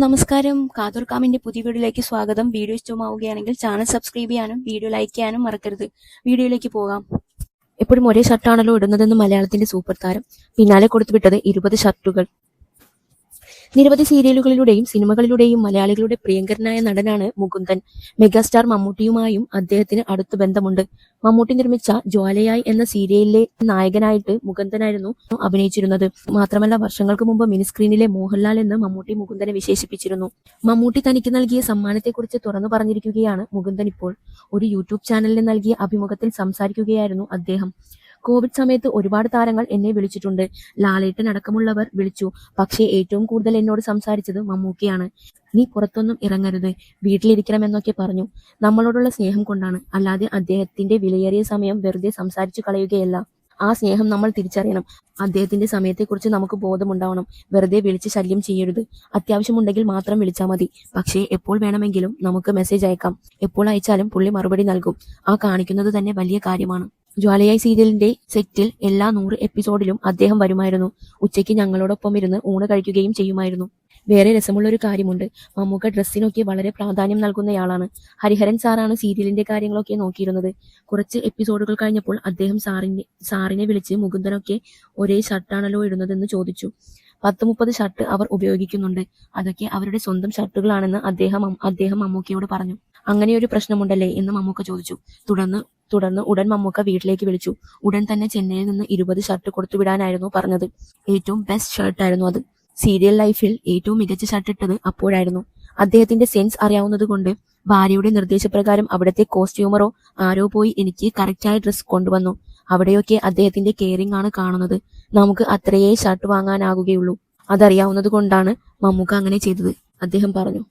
നമസ്കാരം. കാതോർക്കാമിന്റെ പുതിയ വീഡിയോയിലേക്ക് സ്വാഗതം. വീഡിയോ ഇഷ്ടമാവുകയാണെങ്കിൽ ചാനൽ സബ്സ്ക്രൈബ് ചെയ്യാനും വീഡിയോ ലൈക്ക് ചെയ്യാനും മറക്കരുത്. വീഡിയോയിലേക്ക് പോകാം. എപ്പോഴും ഒരേ ഷർട്ടാണല്ലോ ഇടുന്നതെന്ന് മലയാളത്തിന്റെ സൂപ്പർ താരം പിന്നാലെ കൊടുത്തുവിട്ടത് ഇരുപത് ഷർട്ടുകൾ. നിരവധി സീരിയലുകളിലൂടെയും സിനിമകളിലൂടെയും മലയാളികളുടെ പ്രിയങ്കരനായ നടനാണ് മുകുന്ദൻ. മെഗാസ്റ്റാർ മമ്മൂട്ടിയുമായും അദ്ദേഹത്തിന് അടുത്ത ബന്ധമുണ്ട്. മമ്മൂട്ടി നിർമ്മിച്ച ജ്വാലയായി എന്ന സീരിയലിലെ നായകനായിട്ട് മുകുന്ദനായിരുന്നു അഭിനയിച്ചിരുന്നത്. മാത്രമല്ല വർഷങ്ങൾക്ക് മുമ്പ് മിനിസ്ക്രീനിലെ മോഹൻലാൽ എന്ന് മമ്മൂട്ടി മുകുന്ദനെ വിശേഷിപ്പിച്ചിരുന്നു. മമ്മൂട്ടി തനിക്ക് നൽകിയ സമ്മാനത്തെക്കുറിച്ച് തുറന്നു പറഞ്ഞിരിക്കുകയാണ് മുകുന്ദൻ ഇപ്പോൾ. ഒരു യൂട്യൂബ് ചാനലിന് നൽകിയ അഭിമുഖത്തിൽ സംസാരിക്കുകയായിരുന്നു അദ്ദേഹം. കോവിഡ് സമയത്ത് ഒരുപാട് താരങ്ങൾ എന്നെ വിളിച്ചിട്ടുണ്ട്. ലാലേട്ടൻ അടക്കമുള്ളവർ വിളിച്ചു. പക്ഷേ ഏറ്റവും കൂടുതൽ എന്നോട് സംസാരിച്ചത് മമ്മൂക്കയാണ്. നീ പുറത്തൊന്നും ഇറങ്ങരുത്. വീട്ടിലിരിക്കണമെന്നൊക്കെ പറഞ്ഞു. നമ്മളോടുള്ള സ്നേഹം കൊണ്ടാണ്. അല്ലാതെ അദ്ദേഹത്തിന്റെ വിലയേറിയ സമയം വെറുതെ സംസാരിച്ചു കളയുകയല്ല. ആ സ്നേഹം നമ്മൾ തിരിച്ചറിയണം. അദ്ദേഹത്തിന്റെ സമയത്തെക്കുറിച്ച് നമുക്ക് ബോധമുണ്ടാവണം. വെറുതെ വിളിച്ച് ശല്യം ചെയ്യരുത്. അത്യാവശ്യമുണ്ടെങ്കിൽ മാത്രം വിളിച്ചാൽ മതി. പക്ഷേ എപ്പോൾ വേണമെങ്കിലും നമുക്ക് മെസ്സേജ് അയക്കാം. എപ്പോൾ അയച്ചാലും പുള്ളി മറുപടി നൽകും. ആ കാണിക്കുന്നത് തന്നെ വലിയ കാര്യമാണ്. ജ്വാലയായി സീരിയലിന്റെ സെറ്റിൽ എല്ലാ നൂറ് എപ്പിസോഡിലും അദ്ദേഹം വരുമായിരുന്നു. ഉച്ചയ്ക്ക് ഞങ്ങളോടൊപ്പം ഇരുന്ന് ഊണ് കഴിക്കുകയും ചെയ്യുമായിരുന്നു. വേറെ രസമുള്ള ഒരു കാര്യമുണ്ട്. മമ്മൂക്ക ഡ്രസ്സിനൊക്കെ വളരെ പ്രാധാന്യം നൽകുന്നയാളാണ്. ഹരിഹരൻ സാറാണ് സീരിയലിന്റെ കാര്യങ്ങളൊക്കെ നോക്കിയിരുന്നത്. കുറച്ച് എപ്പിസോഡുകൾ കഴിഞ്ഞപ്പോൾ അദ്ദേഹം സാറിനെ സാറിനെ വിളിച്ച് മുകുന്ദനൊക്കെ ഒരേ ഷർട്ടാണല്ലോ ഇടുന്നതെന്ന് ചോദിച്ചു. പത്ത് മുപ്പത് ഷർട്ട് അവർ ഉപയോഗിക്കുന്നുണ്ട്. അതൊക്കെ അവരുടെ സ്വന്തം ഷർട്ടുകളാണെന്ന് അദ്ദേഹം അദ്ദേഹം മമ്മൂക്കയോട് പറഞ്ഞു. അങ്ങനെ ഒരു പ്രശ്നമുണ്ടല്ലേ എന്ന് മമ്മൂക്ക ചോദിച്ചു. തുടർന്ന് തുടർന്ന് ഉടൻ മമ്മൂക്ക വീട്ടിലേക്ക് വിളിച്ചു. ഉടൻ തന്നെ ചെന്നൈയിൽ നിന്ന് ഇരുപത് ഷർട്ട് കൊടുത്തുവിടാനായിരുന്നു പറഞ്ഞത്. ഏറ്റവും ബെസ്റ്റ് ഷർട്ട് ആയിരുന്നു അത്. സീരിയൽ ലൈഫിൽ ഏറ്റവും മികച്ച ഷർട്ട് ഇട്ടത് അപ്പോഴായിരുന്നു. അദ്ദേഹത്തിന്റെ സെൻസ് അറിയാവുന്നത് കൊണ്ട് ഭാര്യയുടെ നിർദ്ദേശപ്രകാരം അവിടുത്തെ കോസ്റ്റ്യൂമറോ ആരോ പോയി എനിക്ക് കറക്റ്റായ ഡ്രസ് കൊണ്ടുവന്നു. അവിടെയൊക്കെ അദ്ദേഹത്തിന്റെ കെയറിംഗ് ആണ് കാണുന്നത്. നമുക്ക് അത്രയേ ഷർട്ട് വാങ്ങാനാകുകയുള്ളൂ. അതറിയാവുന്നത് കൊണ്ടാണ് മമ്മൂക്ക അങ്ങനെ ചെയ്തത്. അദ്ദേഹം പറഞ്ഞു.